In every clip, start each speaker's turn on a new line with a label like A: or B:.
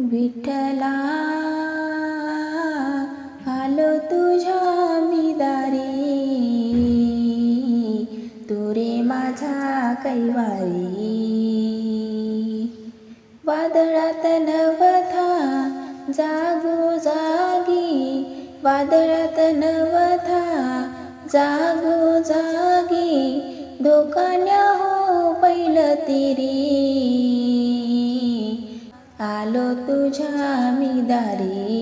A: विठ्ठला आलो तुझ्या मी तू रे माझा कैवारी. वादळात नवथा जागो जागी. वादळात नवथा जागो जागी. धोकान्या हो पहिलं तिरी. तुझ्या मी दारी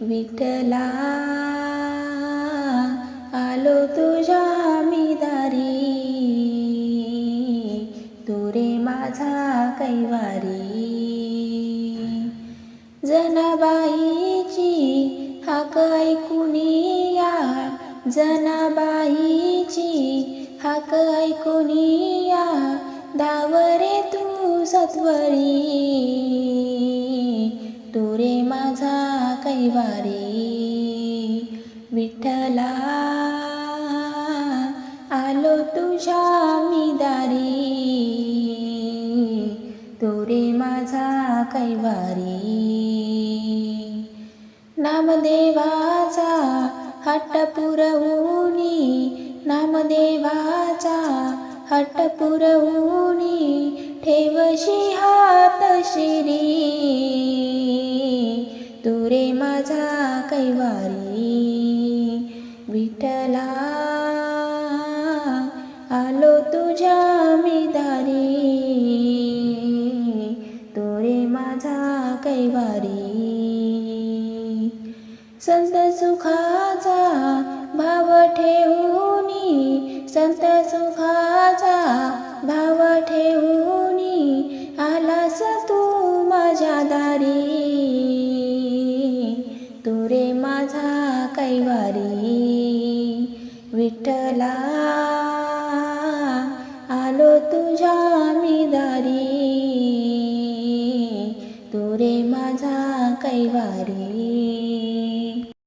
A: विठ्ठला. आलो तुझ्या मी दारी. तू रे माझा कैवारी. जनाबाईची हाक ऐकुनिया या. जनाबाईची हाक ऐकुनिया या. दावरे तू सत्वरी. कैवारी विठ्ठला आलो तुझ्या मी दारी तू रे माझा कैवारी. नामदेवाचा हट्ट पुरवूनी नामदेवाचा हट्ट पुरवूनी रे माझा कैवारी विठ्ठला आलो तुझ्या मिदारी. तुरे रे माझा कैवारी. संत सुखाचा भाव ठेवूनी संत सुखाचा भाव ठेवूनी आलास तू माझ्या दारी. कैवारी विठ्ठला आलो तुझ्या मी दारी तुरे माझा कैवारी.